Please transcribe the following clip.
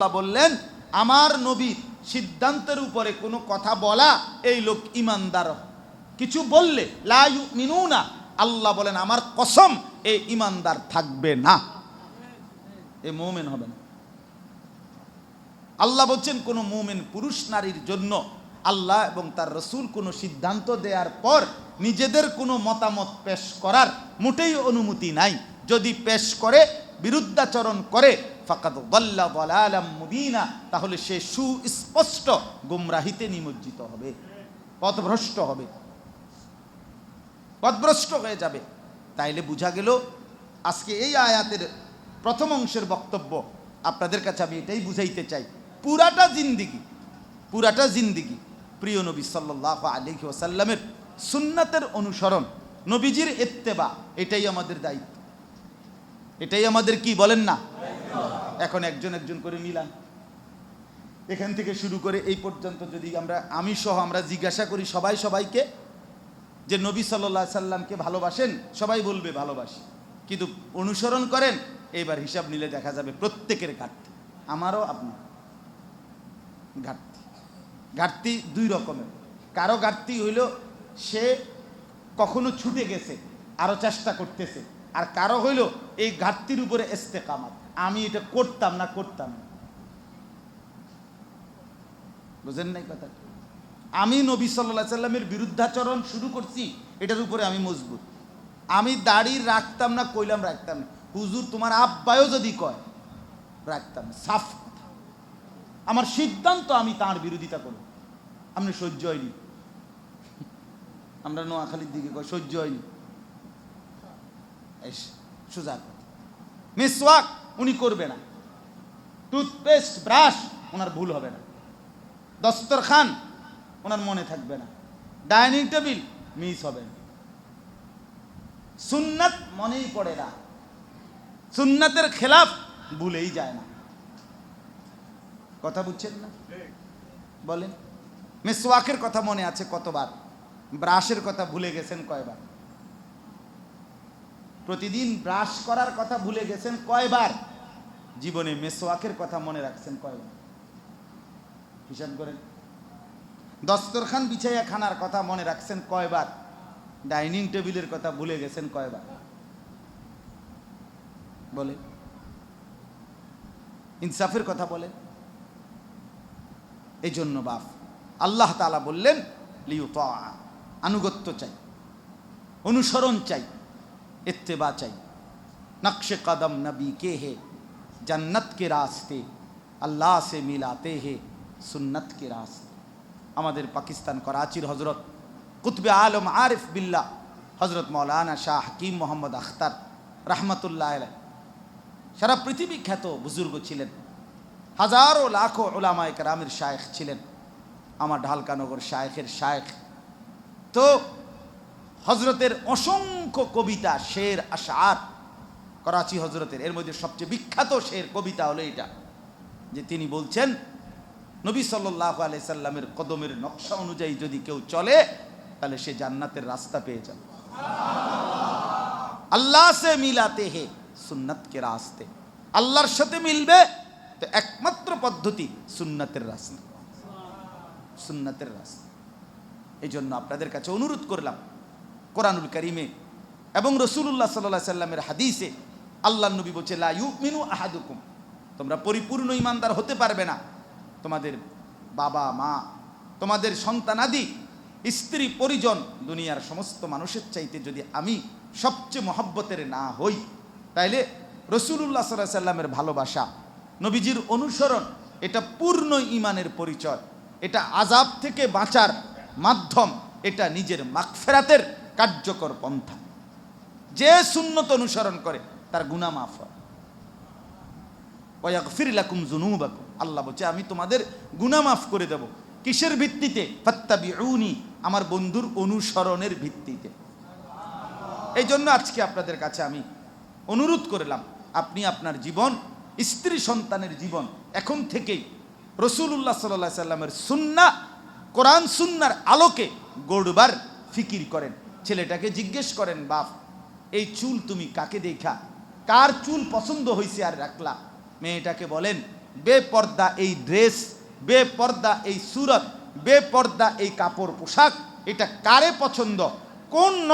আল্লাহ বললেন, আমার নবীর সিদ্ধান্তের উপরে কোনো কথা বলা এই লোক ইমানদার। কিছু বললে লায়ু মিনুনা আল্লাহ বলেন, আমার কসম এই ইমানদার থাকবে না। এ মোমেন হবে না। আল্লাহ বলছেন, কোনো মোমেন পুরুষ নারীর জন্য আল্লাহ এবং তার রসুল কোনো সিদ্ধান্ত দেওয়ার পর নিজেদের কোনো মতামত পেশ করার মোটেই অনুমতি নাই। যদি পেশ করে, বিরুদ্ধাচরণ করে ফাকাদ দল্লা দলালাম মুবিনা, তাহলে সে সুস্পষ্ট গুমরাহিতে নিমজ্জিত হবে পথভ্রষ্ট হবে পথভ্রষ্ট হয়ে যাবে। তাইলে বোঝা গেল, আজকে এই আয়াতের প্রথম অংশের বক্তব্য, আপনাদের কাছে আমি এটাই বুঝাইতে চাই। পুরাটা জিন্দিগি পুরাটা জিন্দিগি, প্রিয় নবী সাল্লাহ আলিহি ওসাল্লামের সুন্নাতের অনুসরণ, নবীজির এত্তেবা এটাই আমাদের দায়িত্ব। এটাই আমাদের কি বলেন না? এখন একজন একজন করে মিলান। এখান থেকে শুরু করে এই পর্যন্ত যদি আমরা, আমি সহ আমরা জিজ্ঞাসা করি সবাই সবাইকে যে নবী সাল্লাহ সাল্লামকে ভালোবাসেন? সবাই বলবে, ভালোবাসি। কিন্তু অনুসরণ করেন, এইবার হিসাব নিলে দেখা যাবে প্রত্যেকের ঘাটতি। আমারও আপনার ঘাটতি। ঘাটতি দুই রকমের। কারও ঘাটতি হইল সে কখনো ছুটে গেছে আরও চেষ্টা করতেছে। আর কারও হইল এই ঘাটতির উপরে এস্তেকামাত আমি এটা করতাম না, করতাম বুঝেন নাই কথা আমি নবী সাল্লাহ সাল্লামের বিরুদ্ধাচরণ শুরু করছি, এটার উপরে আমি মজবুত। আমি দাড়ি রাখতাম না, কইলাম রাখতাম হুজুর, তোমার আব্বায়ও যদি কয়, রাখতাম সাফ কথা। আমার সিদ্ধান্ত আমি তার বিরোধিতা করব। আপনি সহ্য হয়নি। আমরা নোয়াখালীর দিকে কয়, সহ্য হয়নি। এস সোজা কথা মিসওয়াক উনি করবে না। টুথপেস্ট, ব্রাশ, ওনার ভুল হবে না। দস্তরখান, ওনার মনে থাকবে না। ডাইনিং টেবিল, মিস হবে না। সুন্নাত মনেই পড়ে না। সুন্নাতের খেলাফ ভুলেই যায় না। কথা বুঝছেন না? বলেন। মেসওয়াকের কথা মনে আছে কতবার? ব্রাশের কথা ভুলে গেছেন কয়বার? প্রতিদিন ব্রাশ করার কথা ভুলে গেছেন কয়বার? জীবনে মেসোয়াকের কথা মনে রাখছেন কয়বার? হিসাব করেন। দস্তরখান বিছাইয়া খানার কথা মনে রাখছেন কয়বার? ডাইনিং টেবিলের কথা ভুলে গেছেন কয়বার? বলে ইনসাফের কথা বলেন। এই জন্য বাপ, আল্লাহ তালা বললেন লিউ আনুগত্য চাই, অনুসরণ চাই। اتباع چاہیے۔ نقش قدم نبی کے ہے، جنت کے راستے اللہ سے ملاتے ہیں، سنت کے راستے۔ ہمارے پاکستان کراچیر حضرت قطب عالم عارف باللہ، حضرت مولانا شاہ حکیم محمد اختر رحمت اللہ علیہ۔ সারা পৃথিবী بزرگ چلین ہزاروں لاکھوں علامہ کرامر কেরামের چلین ছিলেন ڈھالکا نگر শায়েখের শায়েখ تو হজরতের অসংখ্য কবিতা শের আশার করাচি হজরতের এর মধ্যে সবচেয়ে বিখ্যাত শের কবিতা হলো এটা, যে তিনি বলছেন, নবী সাল্লাহ আলাই সাল্লামের কদমের নকশা অনুযায়ী যদি কেউ চলে, তাহলে সে জান্নাতের রাস্তা পেয়ে যাবে। আল্লাহ সে মিলাতে হে সুন্নত কে রাস্তে। আল্লাহর সাথে মিলবে তো একমাত্র পদ্ধতি সুন্নাতের রাস্তা। সুন্নাতের রাস্তা। এই জন্য আপনাদের কাছে অনুরোধ করলাম কোরআনুল করিমে এবং রসুল্লাহ সাল্লাহ সাল্লামের হাদিসে আল্লাহ নবী বলছে, লা মিনু আহাদুকুম। তোমরা পরিপূর্ণ ইমানদার হতে পারবে না। তোমাদের বাবা, মা, তোমাদের সন্তানাদি স্ত্রী, পরিজন দুনিয়ার সমস্ত মানুষের চাইতে যদি আমি সবচেয়ে মহব্বতের না হই, তাইলে রসুল্লাহ সাল্লাহ সাল্লামের ভালোবাসা, নবীজির অনুসরণ, এটা পূর্ণ ইমানের পরিচয়। এটা আজাব থেকে বাঁচার মাধ্যম, এটা নিজের মাগফেরাতের কার্যকর পন্থা। যে সুন্নত অনুসরণ করে, তার গুণা মাফ হয়। ফিরিলাকুম জুনুবাকুম আল্লাহ বলছে, আমি তোমাদের গুণা মাফ করে দেব। কিসের ভিত্তিতে? আমার বন্ধুর অনুসরণের ভিত্তিতে। এই জন্য আজকে আপনাদের কাছে আমি অনুরোধ করলাম, আপনি আপনার জীবন, স্ত্রী সন্তানের জীবন, এখন থেকেই রসুল্লাহ সাল্লাহ সাল্লামের সুন্না কোরআন সুন্নার আলোকে গড়বার ফিকির করেন। ছেলেটাকে জিজ্ঞেস করেন, বাপ, এই চুল তুমি কাকে দেখা? কার চুল পছন্দ হয়েছে আর রাখলা? মেয়েটাকে বলেন, বেপর্দা এই ড্রেস, বেপর্দা এই সুরত, বেপর্দা এই কাপড় পোশাক, এটা কারে পছন্দ? কোন